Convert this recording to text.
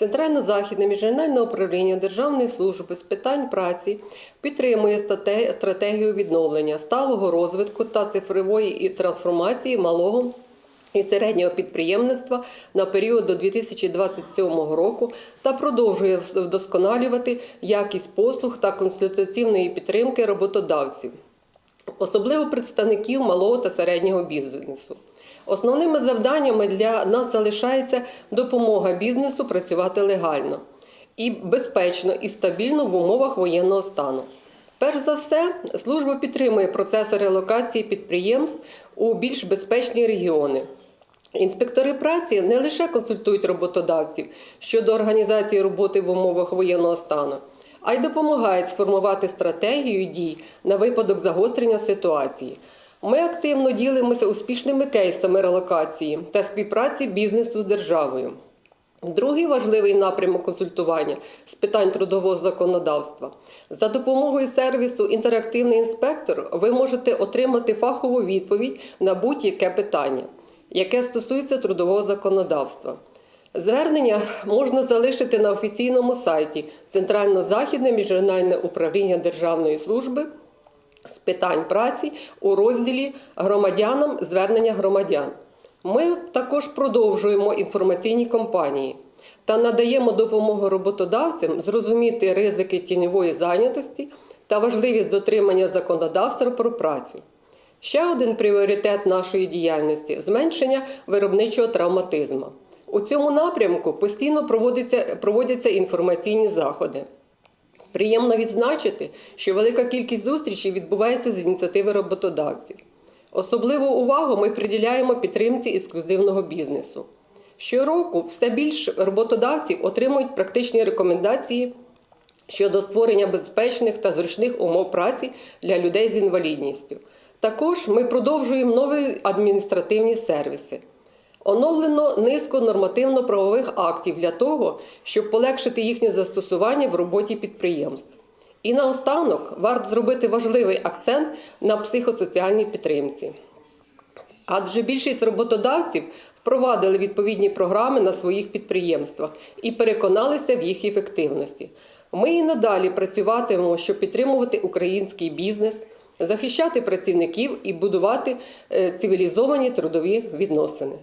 Центрально-Західне міжрегіональне управління Державної служби з питань праці підтримує стратегію відновлення сталого розвитку та цифрової трансформації малого і середнього підприємництва на період до 2027 року та продовжує вдосконалювати якість послуг та консультаційної підтримки роботодавців особливо представників малого та середнього бізнесу. Основними завданнями для нас залишається допомога бізнесу працювати легально і безпечно і стабільно в умовах воєнного стану. Перш за все, служба підтримує процеси релокації підприємств у більш безпечні регіони. Інспектори праці не лише консультують роботодавців щодо організації роботи в умовах воєнного стану, а й допомагають сформувати стратегію дій на випадок загострення ситуації. Ми активно ділимося успішними кейсами релокації та співпраці бізнесу з державою. Другий важливий напрямок консультування з питань трудового законодавства. За допомогою сервісу Інтерактивний інспектор ви можете отримати фахову відповідь на будь-яке питання, яке стосується трудового законодавства. Звернення можна залишити на офіційному сайті Центрально-Західне міжрегіональне управління Державної служби з питань праці у розділі Громадянам звернення громадян. Ми також продовжуємо інформаційні кампанії та надаємо допомогу роботодавцям зрозуміти ризики тіньової зайнятості та важливість дотримання законодавства про працю. Ще один пріоритет нашої діяльності зменшення виробничого травматизму. У цьому напрямку постійно проводяться, проводяться інформаційні заходи. Приємно відзначити, що велика кількість зустрічей відбувається з ініціативи роботодавців. Особливу увагу ми приділяємо підтримці ексклюзивного бізнесу. Щороку все більше роботодавців отримують практичні рекомендації щодо створення безпечних та зручних умов праці для людей з інвалідністю. Також ми продовжуємо нові адміністративні сервіси. Оновлено низку нормативно-правових актів для того, щоб полегшити їхнє застосування в роботі підприємств. І наостанок варто зробити важливий акцент на психосоціальній підтримці. Адже більшість роботодавців впровадили відповідні програми на своїх підприємствах і переконалися в їх ефективності. Ми і надалі працюватимемо, щоб підтримувати український бізнес, захищати працівників і будувати е, цивілізовані трудові відносини.